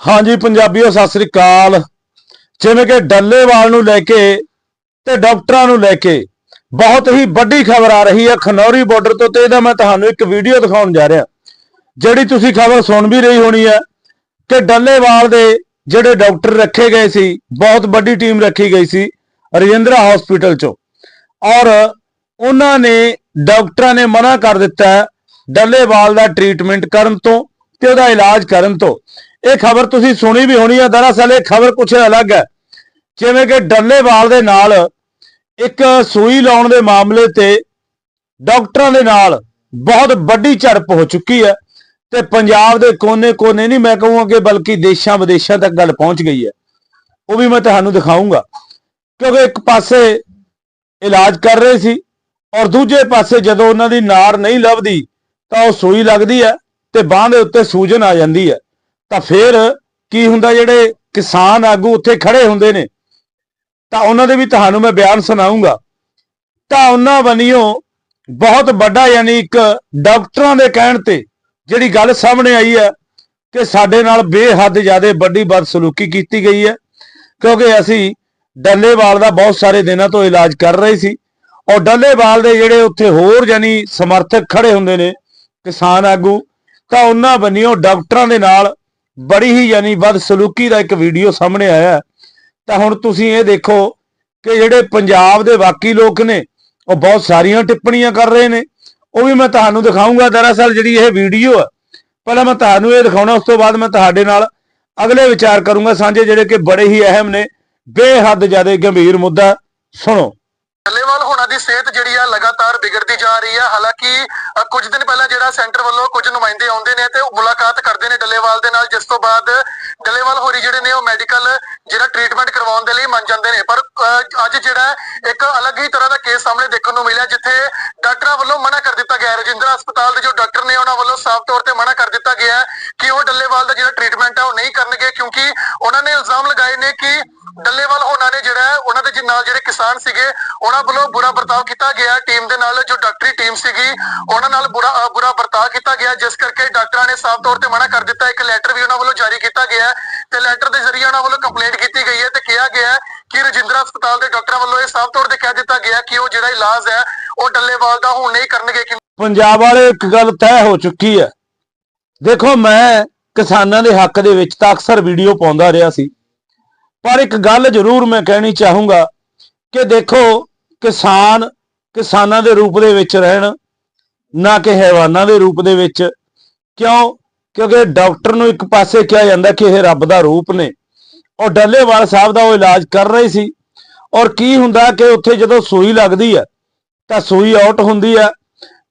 ਹਾਂਜੀ, ਪੰਜਾਬੀਓ, ਸਤਿ ਸ੍ਰੀ ਅਕਾਲ। ਜਿਵੇਂ ਕਿ ਡੱਲੇਵਾਲ ਨੂੰ ਲੈ ਕੇ ਤੇ ਡਾਕਟਰਾਂ ਨੂੰ ਲੈ ਕੇ ਬਹੁਤ ਹੀ ਵੱਡੀ ਖਬਰ ਆ ਰਹੀ ਹੈ ਖਨੌਰੀ ਬਾਰਡਰ ਤੋਂ ਤੇ ਇਹਦਾ ਮੈਂ ਤੁਹਾਨੂੰ ਇੱਕ ਵੀਡੀਓ ਦਿਖਾਉਣ ਜਾ ਰਿਹਾ। ਜਿਹੜੀ ਤੁਸੀਂ ਖਬਰ ਸੁਣ ਵੀ ਰਹੀ ਹੋਣੀ ਹੈ ਕਿ ਡੱਲੇਵਾਲ ਦੇ ਜਿਹੜੇ ਡਾਕਟਰ ਰੱਖੇ ਗਏ ਸੀ, ਬਹੁਤ ਵੱਡੀ ਟੀਮ ਰੱਖੀ ਗਈ ਸੀ ਰਜਿੰਦਰਾ ਹਸਪੀਟਲ ਚੋਂ। ਔਰ ਉਹਨਾਂ ਨੇ, ਡਾਕਟਰਾਂ ਨੇ ਮਨਾ ਕਰ ਦਿੱਤਾ ਡੱਲੇਵਾਲ ਦਾ ਟ੍ਰੀਟਮੈਂਟ ਕਰਨ ਤੋਂ ਤੇ ਉਹਦਾ ਇਲਾਜ ਕਰਨ ਤੋਂ। ਇਹ ਖਬਰ ਤੁਸੀਂ ਸੁਣੀ ਵੀ ਹੋਣੀ ਹੈ ਦਰਅਸਲ ਇਹ ਖਬਰ ਕੁਝ ਅਲੱਗ ਹੈ। ਜਿਵੇਂ ਕਿ ਡੱਲੇਵਾਲ ਦੇ ਨਾਲ ਇੱਕ ਸੂਈ ਲਾਉਣ ਦੇ ਮਾਮਲੇ ਤੇ ਡਾਕਟਰਾਂ ਦੇ ਨਾਲ ਬਹੁਤ ਵੱਡੀ ਝੜਪ ਹੋ ਚੁੱਕੀ ਹੈ ਤੇ ਪੰਜਾਬ ਦੇ ਕੋਨੇ-ਕੋਨੇ ਨਹੀਂ ਮੈਂ ਕਹੂੰਗਾ ਕਿ ਬਲਕਿ ਦੇਸ਼ਾਂ ਵਿਦੇਸ਼ਾਂ ਤੱਕ ਗੱਲ ਪਹੁੰਚ ਗਈ ਹੈ। ਉਹ ਵੀ ਮੈਂ ਤੁਹਾਨੂੰ ਦਿਖਾਉਂਗਾ ਕਿਉਂਕਿ ਇੱਕ ਪਾਸੇ ਇਲਾਜ ਕਰ ਰਹੇ ਸੀ ਔਰ ਦੂਜੇ ਪਾਸੇ ਜਦੋਂ ਉਹਨਾਂ ਦੀ ਨਾਰ ਨਹੀਂ ਲੱਭਦੀ ਤਾਂ ਉਹ ਸੂਈ ਲੱਗਦੀ ਹੈ ਤੇ ਬਾਹ ਦੇ ਉੱਤੇ ਸੂਜਨ ਆ ਜਾਂਦੀ ਹੈ। ਤਾਂ ਫਿਰ ਕੀ ਹੁੰਦਾ ਜਿਹੜੇ ਕਿਸਾਨ ਆਗੂ ਉੱਥੇ ਖੜੇ ਹੁੰਦੇ ਨੇ? ਤਾਂ ਉਹਨਾਂ ਦੇ ਵੀ ਤੁਹਾਨੂੰ ਮੈਂ ਬਿਆਨ ਸੁਣਾਉਂਗਾ। ਤਾਂ ਉਹਨਾਂ ਬਣੀਓ ਬਹੁਤ ਵੱਡਾ ਯਾਨੀ ਇੱਕ ਡਾਕਟਰਾਂ ਦੇ ਕਹਿਣ ਤੇ ਜਿਹੜੀ ਗੱਲ ਸਾਹਮਣੇ ਆਈ ਹੈ ਕਿ ਸਾਡੇ ਨਾਲ ਬੇਹੱਦ ਜ਼ਿਆਦਾ ਵੱਡੀ ਬਦਸਲੂਕੀ ਕੀਤੀ ਗਈ ਹੈ, ਕਿਉਂਕਿ ਅਸੀਂ ਡੱਲੇਵਾਲ ਦਾ ਬਹੁਤ ਸਾਰੇ ਦਿਨਾਂ ਤੋਂ ਇਲਾਜ ਕਰ ਰਹੇ ਸੀ ਔਰ ਡੱਲੇਵਾਲ ਦੇ ਜਿਹੜੇ ਉੱਥੇ ਹੋਰ ਯਾਨੀ ਸਮਰਥਕ ਖੜੇ ਹੁੰਦੇ ਨੇ ਕਿਸਾਨ ਆਗੂ, ਤਾਂ ਉਹਨਾਂ ਬੰਨਿਓ ਡਾਕਟਰਾਂ ਦੇ ਨਾਲ ਬੜੀ ਹੀ ਯਾਨੀ ਬਦਸਲੂਕੀ ਦਾ ਇੱਕ ਵੀਡੀਓ ਸਾਹਮਣੇ ਆਇਆ ਤਾਂ ਹੁਣ ਤੁਸੀਂ ਇਹ ਦੇਖੋ ਕਿ ਜਿਹੜੇ ਪੰਜਾਬ ਦੇ ਬਾਕੀ ਲੋਕ ਨੇ, ਉਹ ਬਹੁਤ ਸਾਰੀਆਂ ਟਿੱਪਣੀਆਂ ਕਰ ਰਹੇ ਨੇ। ਉਹ ਵੀ ਮੈਂ ਤੁਹਾਨੂੰ ਦਿਖਾਉਂਗਾ ਦਰਅਸਲ ਜਿਹੜੀ ਇਹ ਵੀਡੀਓ ਹੈ। ਪਹਿਲਾਂ ਮੈਂ ਤੁਹਾਨੂੰ ਇਹ ਦਿਖਾਉਣਾ, ਉਸ ਤੋਂ ਬਾਅਦ ਮੈਂ ਤੁਹਾਡੇ ਨਾਲ ਅਗਲੇ ਵਿਚਾਰ ਕਰੂੰਗਾ ਸਾਂਝੇ, ਜਿਹੜੇ ਕਿ ਬੜੇ ਹੀ ਅਹਿਮ ਨੇ। ਬੇਹੱਦ ਜ਼ਿਆਦਾ ਗੰਭੀਰ ਮੁੱਦਾ, ਸੁਣੋ। ਡੱਲੇਵਾਲ ਦੀ ਸਿਹਤ ਜਿਹੜੀ ਆ ਲਗਾਤਾਰ ਵਿਗੜਦੀ ਜਾ ਰਹੀ ਆ। ਹਾਲਾਂਕਿ ਕੁਝ ਦਿਨ ਪਹਿਲਾਂ ਜਿਹੜਾ ਸੈਂਟਰ ਵੱਲੋਂ ਕੁਝ ਨੁਮਾਇੰਦੇ ਆਉਂਦੇ ਨੇ ਤੇ ਮੁਲਾਕਾਤ ਕਰਦੇ ਨੇ ਡੱਲੇਵਾਲ ਦੇ ਨਾਲ, ਜਿਸ ਤੋਂ ਬਾਅਦ ਡੱਲੇਵਾਲ ਹੋਰੀ ਜਿਹੜੇ ਨੇ ਉਹ ਮੈਡੀਕਲ ਜਿਹੜਾ ਟ੍ਰੀਟਮੈਂਟ ਕਰਵਾਉਣ ਦੇ ਲਈ ਮੰਨ ਜਾਂਦੇ ਨੇ। ਪਰ ਅੱਜ ਜਿਹੜਾ ਇੱਕ ਅਲੱਗ ਹੀ ਤਰ੍ਹਾਂ ਦਾ ਕੇਸ ਸਾਹਮਣੇ ਦੇਖਣ ਨੂੰ ਮਿਲਿਆ, ਜਿੱਥੇ ਡਾਕਟਰਾਂ ਵੱਲੋਂ ਮਨਾ ਕਰ ਦਿੱਤਾ ਗਿਆ ਰਜਿੰਦਰਾ ਹਸਪਤਾਲ ਦੇ ਜੋ ਡਾਕਟਰ ਨੇ, ਉਹਨਾਂ ਵੱਲੋਂ ਸਾਫ਼ ਤੌਰ ਤੇ ਮਨਾ ਕਰ ਦਿੱਤਾ ਗਿਆ ਕਿ ਉਹ ਡੱਲੇਵਾਲ ਦਾ ਜਿਹੜਾ ਟ੍ਰੀਟਮੈਂਟ ਹੈ ਉਹ ਨਹੀਂ ਕਰਨਗੇ, ਕਿਉਂਕਿ ਉਹਨਾਂ ਨੇ ਇਲਜ਼ਾਮ ਲਗਾਏ ਨੇ ਕਿ ਡੱਲੇਵਾਲ ਉਹਨਾਂ ਨੇ ਜਿਹੜਾ ਉਹਨਾਂ ਦੇ ਨਾਲ ਜਿਹੜੇ ਕਿਸਾਨ ਸੀਗੇ, ਉਹਨਾਂ ਵੱਲੋਂ ਬੁਰਾ ਵਰਤਾਓ ਕੀਤਾ ਗਿਆ। ਟੀਮ ਦੇ ਨਾਲ ਜੋ ਡਾਕਟਰੀ ਟੀਮ ਸੀਗੀ, ਉਹਨਾਂ ਨਾਲ ਬੁਰਾ ਬੁਰਾ ਵਰਤਾਓ ਕੀਤਾ ਗਿਆ, ਜਿਸ ਕਰਕੇ ਡਾਕਟਰਾਂ ਨੇ ਸਾਫ਼ ਤੌਰ ਤੇ ਮਨਾ ਕਰ ਦਿੱਤਾ। ਇੱਕ ਲੈਟਰ ਵੀ ਉਹਨਾਂ ਵੱਲੋਂ ਜਾਰੀ ਕੀਤਾ ਗਿਆ ਤੇ ਲੈਟਰ ਦੇ ਜ਼ਰੀਏ ਉਹਨਾਂ ਵੱਲੋਂ ਕੰਪਲੇਂਟ ਕੀਤੀ ਗਈ ਹੈ ਤੇ ਕਿਹਾ ਗਿਆ ਕਿ ਰਜਿੰਦਰਾ ਹਸਪਤਾਲ ਦੇ ਡਾਕਟਰਾਂ ਵੱਲੋਂ ਇਹ ਸਾਫ਼ ਤੌਰ ਤੇ ਕਹਿ ਦਿੱਤਾ ਗਿਆ ਕਿ ਉਹ ਜਿਹੜਾ ਇਲਾਜ ਹੈ, ਉਹ ਡੱਲੇਵਾਲ ਦਾ ਹੁਣ ਨਹੀਂ ਕਰਨਗੇ ਕਿ ਪੰਜਾਬ ਵਾਲੇ ਇੱਕ ਗੱਲ ਤੈਅ ਹੋ ਚੁੱਕੀ ਹੈ। ਦੇਖੋ, ਮੈਂ ਕਿਸਾਨਾਂ ਦੇ ਹੱਕ ਦੇ ਵਿੱਚ ਤਾਂ ਅਕਸਰ ਵੀਡੀਓ ਪਾਉਂਦਾ ਰਿਹਾ ਸੀ। ਪਰ ਇੱਕ ਗੱਲ ਜ਼ਰੂਰ ਮੈਂ ਕਹਿਣੀ ਚਾਹੂੰਗਾ ਕਿ ਦੇਖੋ, ਕਿਸਾਨ ਕਿਸਾਨਾਂ ਦੇ ਰੂਪ ਦੇ ਵਿੱਚ ਰਹਿਣ, ਨਾ ਕਿ ਹੈਵਾਨਾਂ ਦੇ ਰੂਪ ਦੇ ਵਿੱਚ। ਕਿਉਂ? ਕਿਉਂਕਿ ਡਾਕਟਰ ਨੂੰ ਇੱਕ ਪਾਸੇ ਕਿਹਾ ਜਾਂਦਾ ਕਿ ਇਹ ਰੱਬ ਦਾ ਰੂਪ ਨੇ। ਔਰ ਡੱਲੇਵਾਲ ਸਾਹਿਬ ਦਾ ਉਹ ਇਲਾਜ ਕਰ ਰਹੇ ਸੀ। ਔਰ ਕੀ ਹੁੰਦਾ ਕਿ ਉੱਥੇ ਜਦੋਂ ਸੂਈ ਲੱਗਦੀ ਹੈ ਤਾਂ ਸੂਈ ਆਊਟ ਹੁੰਦੀ ਹੈ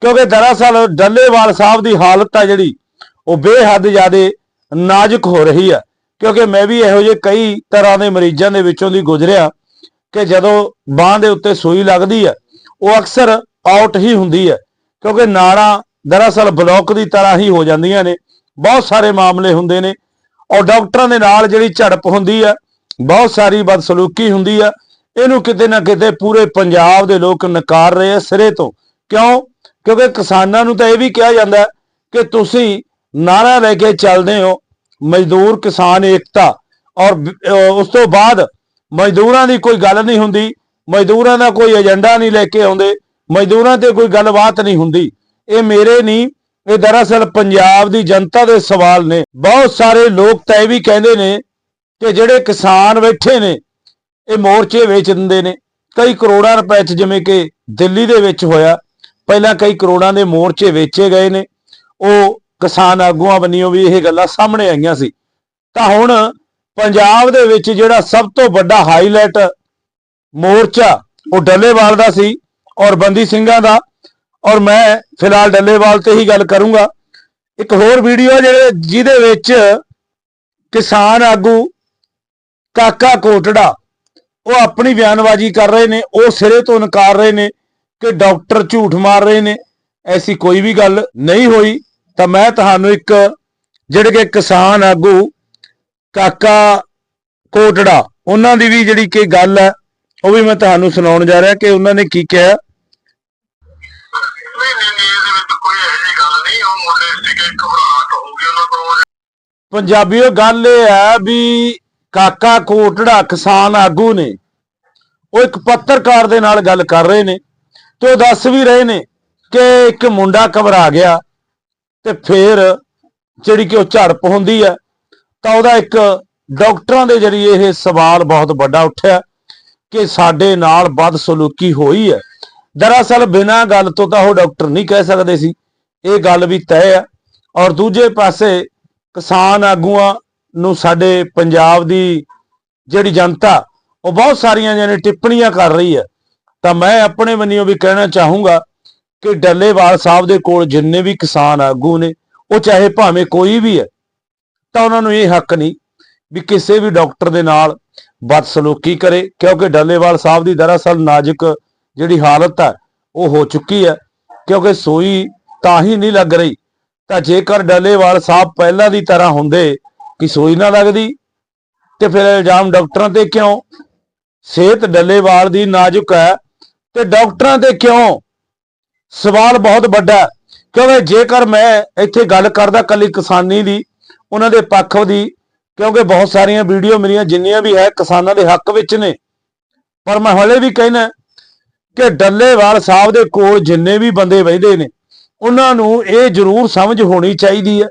ਕਿਉਂਕਿ ਦਰਅਸਲ ਡੱਲੇਵਾਲ ਸਾਹਿਬ ਦੀ ਹਾਲਤ ਆ ਜਿਹੜੀ, ਉਹ ਬੇਹੱਦ ਜ਼ਿਆਦਾ ਨਾਜ਼ੁਕ ਹੋ ਰਹੀ ਹੈ ਕਿਉਂਕਿ ਮੈਂ ਵੀ ਇਹੋ ਜਿਹੇ ਕਈ ਤਰ੍ਹਾਂ ਦੇ ਮਰੀਜ਼ਾਂ ਦੇ ਵਿੱਚੋਂ ਦੀ ਗੁਜ਼ਰਿਆ ਕਿ ਜਦੋਂ ਬਾਹ ਦੇ ਉੱਤੇ ਸੂਈ ਲੱਗਦੀ ਹੈ ਉਹ ਅਕਸਰ ਆਊਟ ਹੀ ਹੁੰਦੀ ਹੈ ਕਿਉਂਕਿ ਨਾੜਾਂ ਦਰਅਸਲ ਬਲੌਕ ਦੀ ਤਰ੍ਹਾਂ ਹੀ ਹੋ ਜਾਂਦੀਆਂ ਨੇ, ਬਹੁਤ ਸਾਰੇ ਮਾਮਲੇ ਹੁੰਦੇ ਨੇ, ਔਰ ਡਾਕਟਰਾਂ ਦੇ ਨਾਲ ਜਿਹੜੀ ਝੜਪ ਹੁੰਦੀ ਹੈ ਬਹੁਤ ਸਾਰੀ ਬਦਸਲੂਕੀ ਹੁੰਦੀ ਹੈ ਇਹਨੂੰ ਕਿਤੇ ਨਾ ਕਿਤੇ ਪੂਰੇ ਪੰਜਾਬ ਦੇ ਲੋਕ ਨਕਾਰ ਰਹੇ ਆ ਸਿਰੇ ਤੋਂ। ਕਿਉਂ? ਕਿਉਂਕਿ ਕਿਸਾਨਾਂ ਨੂੰ ਤਾਂ ਇਹ ਵੀ ਕਿਹਾ ਜਾਂਦਾ ਕਿ ਤੁਸੀਂ ਨਾਰਾ ਲੈ ਕੇ ਚੱਲਦੇ ਹੋ ਮਜ਼ਦੂਰ ਕਿਸਾਨ ਏਕਤਾ। ਔਰ ਉਸ ਤੋਂ ਬਾਅਦ ਮਜ਼ਦੂਰਾਂ ਦੀ ਕੋਈ ਗੱਲ ਨਹੀਂ ਹੁੰਦੀ। ਮਜ਼ਦੂਰਾਂ ਦਾ ਕੋਈ ਏਜੰਡਾ ਨਹੀਂ ਲੈ ਕੇ ਆਉਂਦੇ। ਮਜ਼ਦੂਰਾਂ ਤੇ ਕੋਈ ਗੱਲਬਾਤ ਨਹੀਂ ਹੁੰਦੀ। ਇਹ ਮੇਰੇ ਨਹੀਂ, ਇਹ ਦਰਅਸਲ ਪੰਜਾਬ ਦੀ ਜਨਤਾ ਦੇ ਸਵਾਲ ਨੇ। ਬਹੁਤ ਸਾਰੇ ਲੋਕ ਤਾਂ ਇਹ ਵੀ ਕਹਿੰਦੇ ਨੇ ਕਿ ਜਿਹੜੇ ਕਿਸਾਨ ਬੈਠੇ ਨੇ, ਇਹ ਮੋਰਚੇ ਵੇਚ ਦਿੰਦੇ ਨੇ। ਕਈ ਕਰੋੜਾਂ ਰੁਪਏ ਚ ਜਿਵੇਂ ਕਿ ਦਿੱਲੀ ਦੇ ਵਿੱਚ ਹੋਇਆ। ਪਹਿਲਾਂ ਕਈ ਕਰੋੜਾਂ ਦੇ ਮੋਰਚੇ ਵੇਚੇ ਗਏ ਨੇ। ਉਹ ਕਿਸਾਨ ਆਗੂਆਂ ਬੰਨਿਓ ਵੀ ਇਹ ਗੱਲਾਂ ਸਾਹਮਣੇ ਆਈਆਂ ਸੀ। ਤਾਂ ਹੁਣ ਪੰਜਾਬ ਦੇ ਵਿੱਚ ਜਿਹੜਾ ਸਭ ਤੋਂ ਵੱਡਾ ਹਾਈਲਾਈਟ ਮੋਰਚਾ, ਉਹ ਡੱਲੇਵਾਲ ਦਾ ਸੀ ਔਰ ਬੰਦੀ ਸਿੰਘਾਂ ਦਾ। ਔਰ ਮੈਂ ਫਿਲਹਾਲ ਡੱਲੇਵਾਲ ਤੇ ਹੀ ਗੱਲ ਕਰੂੰਗਾ। ਇੱਕ ਹੋਰ ਵੀਡੀਓ ਜਿਹੜੇ ਜਿਹਦੇ ਵਿੱਚ ਕਿਸਾਨ ਆਗੂ ਕਾਕਾ ਕੋਟੜਾ, ਉਹ ਆਪਣੀ ਬਿਆਨਬਾਜ਼ੀ ਕਰ ਰਹੇ ਨੇ, ਉਹ ਸਿਰੇ ਤੋਂ ਨਕਾਰ ਰਹੇ ਨੇ ਕਿ ਡਾਕਟਰ ਝੂਠ ਮਾਰ ਰਹੇ ਨੇ। ਐਸੀ ਕੋਈ ਵੀ ਗੱਲ ਨਹੀਂ ਹੋਈ। ਤਾਂ ਮੈਂ ਤੁਹਾਨੂੰ ਇੱਕ ਜਿਹੜੇ ਕਿ ਕਿਸਾਨ ਆਗੂ, ਕਾਕਾ ਕੋਟੜਾ, ਉਹਨਾਂ ਦੀ ਵੀ ਜਿਹੜੀ ਕਿ ਗੱਲ ਹੈ, ਉਹ ਵੀ ਮੈਂ ਤੁਹਾਨੂੰ ਸੁਣਾਉਣ ਜਾ ਰਿਹਾ ਕਿ ਉਹਨਾਂ ਨੇ ਕੀ ਕਿਹਾ। ਨਹੀਂ ਪੰਜਾਬੀਓ, ਗੱਲ ਇਹ ਹੈ ਵੀ ਕਾਕਾ ਕੋਟੜਾ ਕਿਸਾਨ ਆਗੂ ਨੇ, ਉਹ ਇੱਕ ਪੱਤਰਕਾਰ ਦੇ ਨਾਲ ਗੱਲ ਕਰ ਰਹੇ ਨੇ ਤੇ ਉਹ ਦੱਸ ਵੀ ਰਹੇ ਨੇ ਕਿ ਇੱਕ ਮੁੰਡਾ ਘਬਰਾ ਗਿਆ। ਤੇ ਫਿਰ ਜਿਹੜੀ ਕਿ ਉਹ ਝੜਪ ਹੁੰਦੀ ਹੈ, ਤਾਂ ਉਹਦਾ ਇੱਕ ਡਾਕਟਰਾਂ ਦੇ ਜਰੀਏ ਇਹ ਸਵਾਲ ਬਹੁਤ ਵੱਡਾ ਉੱਠਿਆ ਕਿ ਸਾਡੇ ਨਾਲ ਬਦਸਲੂਕੀ ਹੋਈ ਹੈ। ਦਰਅਸਲ ਬਿਨਾਂ ਗੱਲ ਤੋਂ ਤਾਂ ਉਹ ਡਾਕਟਰ ਨਹੀਂ ਕਹਿ ਸਕਦੇ ਸੀ। ਇਹ ਗੱਲ ਵੀ ਤੈਅ ਹੈ। ਔਰ ਦੂਜੇ ਪਾਸੇ ਕਿਸਾਨ ਆਗੂਆਂ ਨੂੰ ਸਾਡੇ ਪੰਜਾਬ ਦੀ ਜਿਹੜੀ ਜਨਤਾ, ਉਹ ਬਹੁਤ ਸਾਰੀਆਂ ਜਿਹੜੇ ਟਿੱਪਣੀਆਂ ਕਰ ਰਹੀ ਹੈ। ਤਾਂ ਮੈਂ ਆਪਣੇ ਵੱਲੋਂ ਵੀ ਕਹਿਣਾ ਚਾਹੂੰਗਾ ਕਿ ਡੱਲੇਵਾਲ ਸਾਹਿਬ ਦੇ ਕੋਲ ਜਿੰਨੇ ਵੀ ਕਿਸਾਨ ਆਗੂ ਨੇ, ਉਹ ਚਾਹੇ ਭਾਵੇਂ ਕੋਈ ਵੀ ਹੈ, ਤਾਂ ਉਹਨਾਂ ਨੂੰ ਇਹ ਹੱਕ ਨਹੀਂ ਵੀ ਕਿਸੇ ਵੀ ਡਾਕਟਰ ਦੇ ਨਾਲ ਬਦਸਲੂਕੀ ਕਰੇ, ਕਿਉਂਕਿ ਡੱਲੇਵਾਲ ਸਾਹਿਬ ਦੀ ਦਰਅਸਲ ਨਾਜ਼ੁਕ ਜਿਹੜੀ ਹਾਲਤ ਹੈ, ਉਹ ਹੋ ਚੁੱਕੀ ਹੈ, ਕਿਉਂਕਿ ਸੋਈ ਤਾਂ ਹੀ ਨਹੀਂ ਲੱਗ ਰਹੀ। ਤਾਂ ਜੇਕਰ ਡੱਲੇਵਾਲ ਸਾਹਿਬ ਪਹਿਲਾਂ ਦੀ ਤਰ੍ਹਾਂ ਹੁੰਦੇ ਕਿ ਸੋਈ ਨਾ ਲੱਗਦੀ, ਤੇ ਫਿਰ ਇਲਜ਼ਾਮ ਡਾਕਟਰਾਂ ਤੇ ਕਿਉਂ? ਸਿਹਤ ਡੱਲੇਵਾਲ ਦੀ ਨਾਜ਼ੁਕ ਹੈ, ਤੇ ਡਾਕਟਰਾਂ ਤੇ ਕਿਉਂ? ਸਵਾਲ ਬਹੁਤ ਵੱਡਾ ਕਿਉਂਕਿ ਜੇਕਰ ਮੈਂ ਇੱਥੇ ਗੱਲ ਕਰਦਾ ਕੱਲੀ ਕਿਸਾਨੀ ਦੀ, ਉਹਨਾਂ ਦੇ ਪੱਖ ਦੀ, ਕਿਉਂਕਿ ਬਹੁਤ ਸਾਰੀਆਂ ਵੀਡੀਓ ਮੇਰੀਆਂ ਜਿੰਨੀਆਂ ਵੀ ਹੈ, ਕਿਸਾਨਾਂ ਦੇ ਹੱਕ ਵਿੱਚ ਨੇ। ਪਰ ਮੈਂ ਹਲੇ ਵੀ ਕਹਿਣਾ ਕਿ ਡੱਲੇਵਾਲ ਸਾਹਿਬ ਦੇ ਕੋਲ ਜਿੰਨੇ ਵੀ ਬੰਦੇ ਬੈਠੇ ਨੇ, ਉਹਨਾਂ ਨੂੰ ਇਹ ਜ਼ਰੂਰ ਸਮਝ ਹੋਣੀ ਚਾਹੀਦੀ ਹੈ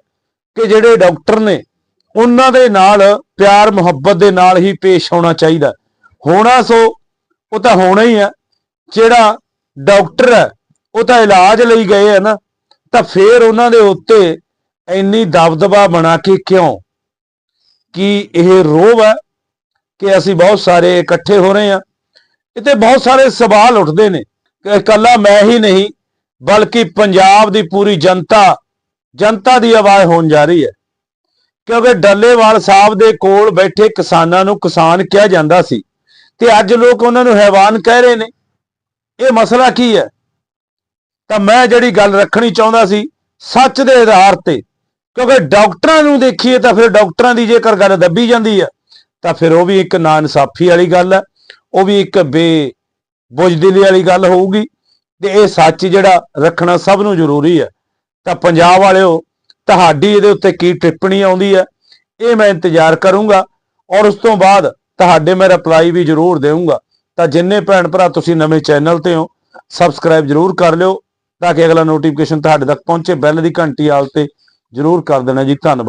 ਕਿ ਜਿਹੜੇ ਡਾਕਟਰ ਨੇ, ਉਹਨਾਂ ਦੇ ਨਾਲ ਪਿਆਰ ਮੁਹੱਬਤ ਦੇ ਨਾਲ ਹੀ ਪੇਸ਼ ਹੋਣਾ ਚਾਹੀਦਾ ਹੋਣਾ ਸੋ, ਉਹ ਤਾਂ ਹੋਣਾ ਹੀ ਹੈ, ਜਿਹੜਾ ਡਾਕਟਰ ਹੈ ਉਹ ਤਾਂ ਇਲਾਜ ਲਈ ਗਏ ਹੈ ਨਾ, ਤਾਂ ਫੇਰ ਉਹਨਾਂ ਦੇ ਉੱਤੇ ਇੰਨੀ ਦਬਦਬਾ ਬਣਾ ਕੇ ਕਿਉਂ? ਕਿ ਇਹ ਰੋਹ ਹੈ ਕਿ ਅਸੀਂ ਬਹੁਤ ਸਾਰੇ ਇਕੱਠੇ ਹੋ ਰਹੇ ਹਾਂ ਇਤੇ ਬਹੁਤ ਸਾਰੇ ਸਵਾਲ ਉੱਠਦੇ ਨੇ ਕਿ ਇਕੱਲਾ ਮੈਂ ਹੀ ਨਹੀਂ, ਬਲਕਿ ਪੰਜਾਬ ਦੀ ਪੂਰੀ ਜਨਤਾ ਜਨਤਾ ਦੀ ਆਵਾਜ਼ ਹੋਣ ਜਾ ਰਹੀ ਹੈ। ਕਿਉਂਕਿ ਡੱਲੇਵਾਲ ਸਾਹਿਬ ਦੇ ਕੋਲ ਬੈਠੇ ਕਿਸਾਨਾਂ ਨੂੰ ਕਿਸਾਨ ਕਿਹਾ ਜਾਂਦਾ ਸੀ, ਤੇ ਅੱਜ ਲੋਕ ਉਹਨਾਂ ਨੂੰ ਹੈਵਾਨ ਕਹਿ ਰਹੇ ਨੇ। ਇਹ ਮਸਲਾ ਕੀ ਹੈ? ਤਾਂ ਮੈਂ ਜਿਹੜੀ ਗੱਲ ਰੱਖਣੀ ਚਾਹੁੰਦਾ ਸੀ ਸੱਚ ਦੇ ਆਧਾਰ ਤੇ, ਕਿਉਂਕਿ ਡਾਕਟਰਾਂ ਨੂੰ ਦੇਖੀਏ ਤਾਂ ਫਿਰ ਡਾਕਟਰਾਂ ਦੀ ਜੇਕਰ ਗੱਲ ਦੱਬੀ ਜਾਂਦੀ ਹੈ ਤਾਂ ਫਿਰ ਉਹ ਵੀ ਇੱਕ ਨਾ ਇਨਸਾਫੀ ਵਾਲੀ ਗੱਲ ਹੈ ਉਹ ਵੀ ਇੱਕ ਬੇ ਬੁਝਦਿਲੀ ਵਾਲੀ ਗੱਲ ਹੋਊਗੀ, ਤੇ ਇਹ ਸੱਚ ਜਿਹੜਾ ਰੱਖਣਾ ਸਭ ਨੂੰ ਜ਼ਰੂਰੀ ਹੈ ਤਾਂ ਪੰਜਾਬ ਵਾਲਿਓ, ਤੁਹਾਡੀ ਇਹਦੇ ਉੱਤੇ ਕੀ ਟਿੱਪਣੀ ਆਉਂਦੀ ਹੈ ਇਹ ਮੈਂ ਇੰਤਜ਼ਾਰ ਕਰੂੰਗਾ, ਔਰ ਉਸ ਤੋਂ ਬਾਅਦ ਤੁਹਾਡੇ ਮੈਂ ਰਿਪਲਾਈ ਵੀ ਜ਼ਰੂਰ ਦੇਵਾਂਗਾ ਤਾਂ ਜਿੰਨੇ ਭੈਣ ਭਰਾ ਤੁਸੀਂ ਨਵੇਂ ਚੈਨਲ ਤੇ ਹੋ ਸਬਸਕ੍ਰਾਈਬ ਜ਼ਰੂਰ ਕਰ ਲਿਓ ਤਾਂ ਕਿ ਅਗਲਾ ਨੋਟੀਫਿਕੇਸ਼ਨ ਤੁਹਾਡੇ ਤੱਕ ਪਹੁੰਚੇ। ਬੈਲ ਦੀ ਘੰਟੀ ਆਲ ਤੇ ਜ਼ਰੂਰ ਕਰ ਦੇਣਾ ਜੀ। ਧੰਨਵਾਦ।